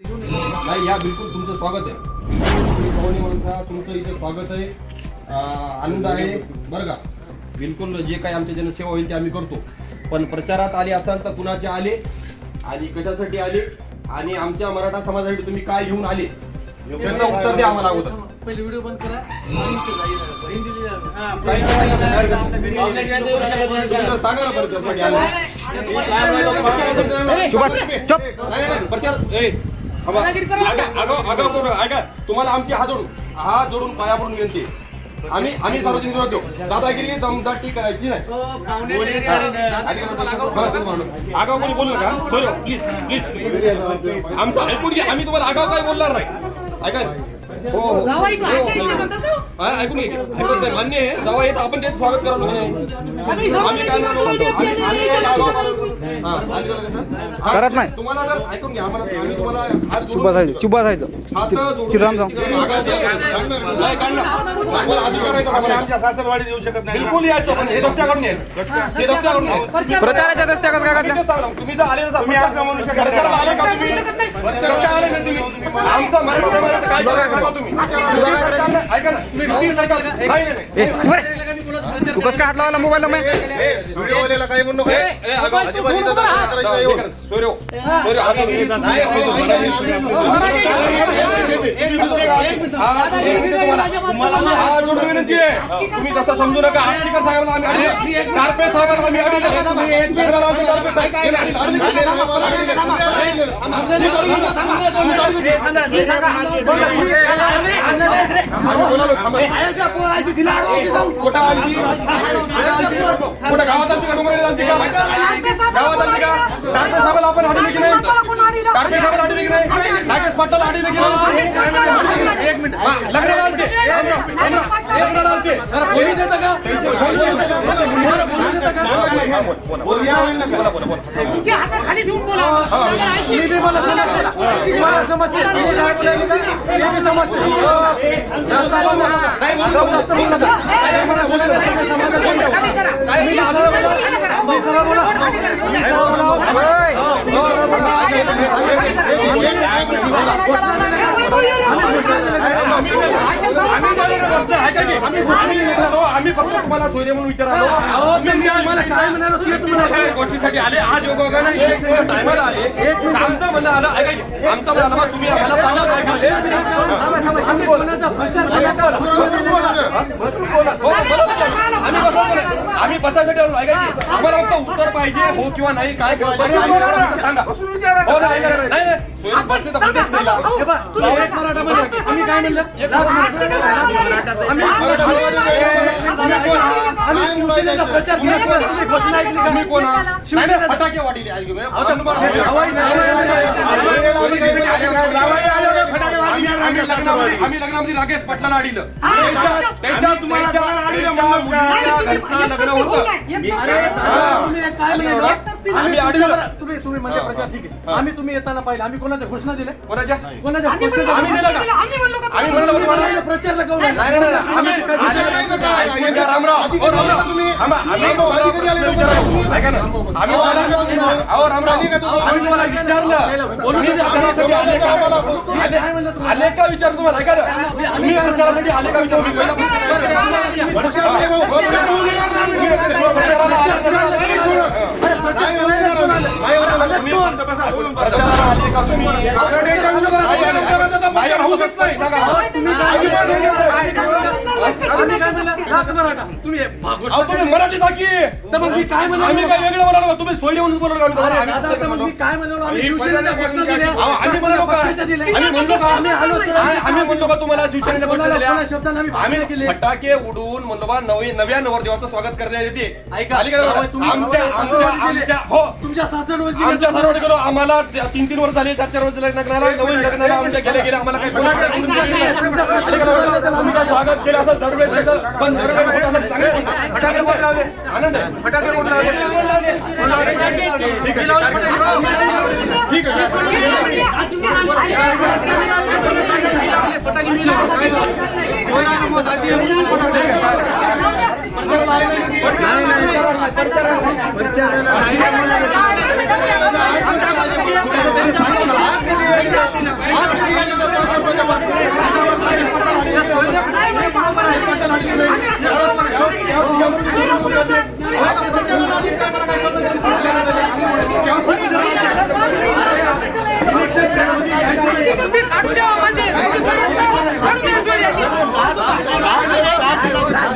नाही या बिलकुल तुमचं स्वागत आहे तुम्ही म्हणता तुमचं इथे स्वागत आहे आनंद आहे बरं का बिलकुल जे काही आमच्या जनसेवा होईल ते आम्ही करतो पण प्रचारात आले असाल तर कुणाचे आले आणि कशासाठी आले आणि आमच्या मराठा समाजासाठी तुम्ही काय घेऊन आले त्याचं उत्तर द्या आम्हाला अगोदर पहिले व्हिडिओ बंद करा सांगा ना प्रचार तुम्हाला आमची हात जोडून हात जोडून पाया पडून विनंती. आम्ही आम्ही सार्वजनिक निरोप देऊ दादागिरी दमदाटी करायची नाही. आगाव कोणी बोलू नका सॉरी प्लीज प्लीज आमचं ऐकून घ्या. आम्ही तुम्हाला आगाव काय बोलणार नाही. ऐका. हो हो. का? हा, ऐकून ऐकून. मान्य आहे. जेव्हा येत आपण त्याचं स्वागत करायला आम्ही काय करत नाही. तुम्हाला जर ऐकून घ्या आम्हाला आम्ही तुम्हाला हात जोडून- चुप बसायचं चुप बसायचं हात जोडून- तिथं राम जाऊ. हे हे प्रचाराच्या रस्त्या कसं काय घातल्या तू कसं काय हात लावला मोबाईल मी व्हिडिओवाल्याला काही म्हणू. हे हो. जोडून विनंती आहे. तुम्ही तसं समजू नका आर्थिक साहेबांना आम्ही आधी कार्पेट साहेबांना आम्ही आमचे कार्पेट साहेब गेले आणि गावात आलती का? आलती का? गावात आलती का? साहेबाला आपण की नाही साहेबाला की नाही की नाही एक मिनिट. लग्नाला आलते. लग्नाला आलते. पोलीस येतं का? पोलीस येतं का? पोलीस येतं का? बोला, बोला. बोला, ठेवून बोला. मी बी मला समजते. तुम्हाला समजते. समजते. जास्त बोलू नका. जास्त बोलू नका. काय मला बोलायला सगळं समाजात बोलू नका. काय मी सरळ बोला मी सरळ बोला मी सरळ बोला आम्ही फक्त तुम्हाला सोयरे म्हणून काय गोष्टीसाठी आले आज इलेक्शनच्या टायमाला आले आमचं म्हणणं आलं आमचं म्हणणं तुम्ही आम्हाला सांगा बोला. आम्ही बसायसाठी आलो ऐका की आम्हाला फक्त उत्तर पाहिजे हो किंवा नाही काय आम्ही सांगा हो ना ऐका ना. नाही बसले तर. हे एक मराठा आम्ही काय म्हणलं आम्ही कोण आहात? आम्ही शिवसेनेचा प्रचार केला का? तुम्ही घोषणा ऐकली का तुम्ही कोण आहात? नाही, नाही, फटाके वाढले ऐकू मी. आम्ही लग्नामध्ये आम्ही लग्नामध्ये राकेश पाटलाला अडीलं त्यांच्या- लग्न होतं आम्ही तुम्ही तुम्ही म्हणजे प्रचार ठीक आहे आम्ही तुम्ही येताना पाहिलं आम्ही कोणाच्या घोषणा दिल्या कोणाच्या कोणाच्या पक्षाच्या आम्ही ऐकून घ्या, रामराव. हो, रामराव. थांबा, आम्ही तुम्हाला विचारलं. ऐका ना. आम्ही तुम्हाला- अहो, रामराव. आम्ही तुम्हाला विचारलं तुम्ही प्रचारासाठी आले का? आले- आले का विचार तुम्हाला ऐका ना तुम्ही प्रचारासाठी आले का विचार मी पहिला प्रश्न विचारला. प्रचाराला आले का? अरे प्रचार करायला कोण आलं? प्रचाराला आले का तुम्ही? नाही, राहू शकत नाही. सांगा. तुम्ही काय आम्ही काय म्हणलं लाच मराठा. तुम्ही भागवत- अहो, तुम्ही मराठी टाकी तर मग मी काय म्हणालो आम्ही काय वेगळं म्हणालो का? तुम्ही सोयरे म्हणून बोललो का आम्ही अरे तुम्हाला? दादा आता मग मी काय म्हणालो आम्ही शिवसेनेच्या घोषणा दिल्या अहो, आम्ही म्हणालो का? पक्षाच्या दिल्या आम्ही म्हणलो का? आम्ही आलो सर. आम्ही आम्ही म्हणलो का तुम्हाला शिवसेनेच्या कोणाला- घोषणा कोणा दिल्या? शब्दाला आम्ही आम्ही भाषण केली. फटाके उडवून म्हणलो बा नवी नव्या नवरदेवाचं स्वागत करण्यात येते. ऐका आली का जावई, तुम्ही आमच्या जावई आमच्या सासरवाडी दिले. आमच्या हो. तुमच्या सासरवरती आमच्या सर्व गेलो आम्हाला तीन तीन वर्ष झाले चार चार वर्ष झाले लग्नाला नवीन लग्नाला आमच्या गेले गेले आम्हाला काही कोणी तुमच्या तुमच्या स्वागत केलं असं दरवेळेस पण दरवेळेस फटाके कोण लावले आनंद. फटाके कोण लावले ठीक आहे ठीक आहे नाही तुम्ही काढून द्या माझे काढून द्या सोयऱ्याची. अहो, हे असं बोलवायचं नाही. तुला सोयरा आहे तर सांग त्याला असे धसक्या-बिसक्या घालून जमत नाही प्रकार. प्रचार आपण यायचं अहो म्हणून नाकेत सांगतो. पाटील कोणाचा सोयरा आहे?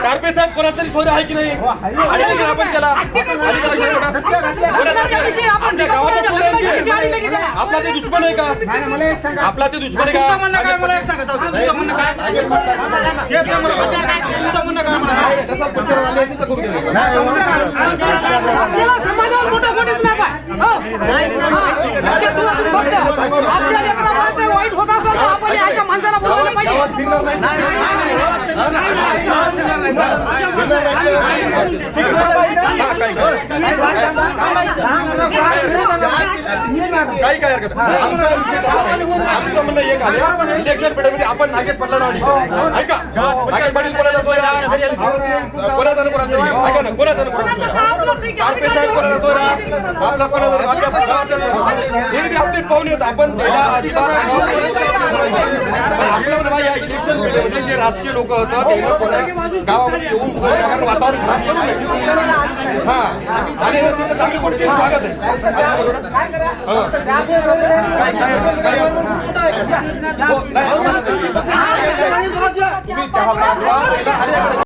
येते हा. कार्पे साहेब कोणाचा तरी सोयरा आहे की नाही आणि नाही का आपण त्याला आणि घेऊन आपल्या गावाचा आहे की? आपला ते दुश्मन आहे का आपला ते दुश्मन आहे का म्हणणं काय मला एक सांगा तुमचं म्हणणं काय हेच नाही मला. तुमचं म्हणणं काय मला. आपल्याला समाजावर मोठं कोणीच नाही पाय. हो. हा. आपल्या लेकराबाळाचं वाईट होत असेल तर आपण याच्या माणसाला बोलवलं पाहिजे नाही हा, काही काय हरकत. आमचा म्हणणं एक आहे इलेक्शन पेढ्यामध्ये आपण नागेश पडला नाही ऐका नागेश पाटील कोणाचा सोयरा कोणाचा कोणाचा? ऐका ना कोणाचा कोणाचा सोयरा कार्पे साहेब कोणाचा सोयरा हे बी पाहून येत आपण त्याला या इलेक्शन जे राजकीय लोक होतं ते लोक गावामध्ये येऊन वातावरण खराब करू नये हा आणि हे चांगली गोष्ट. स्वागत आहे हा. हो, तुम्ही चहा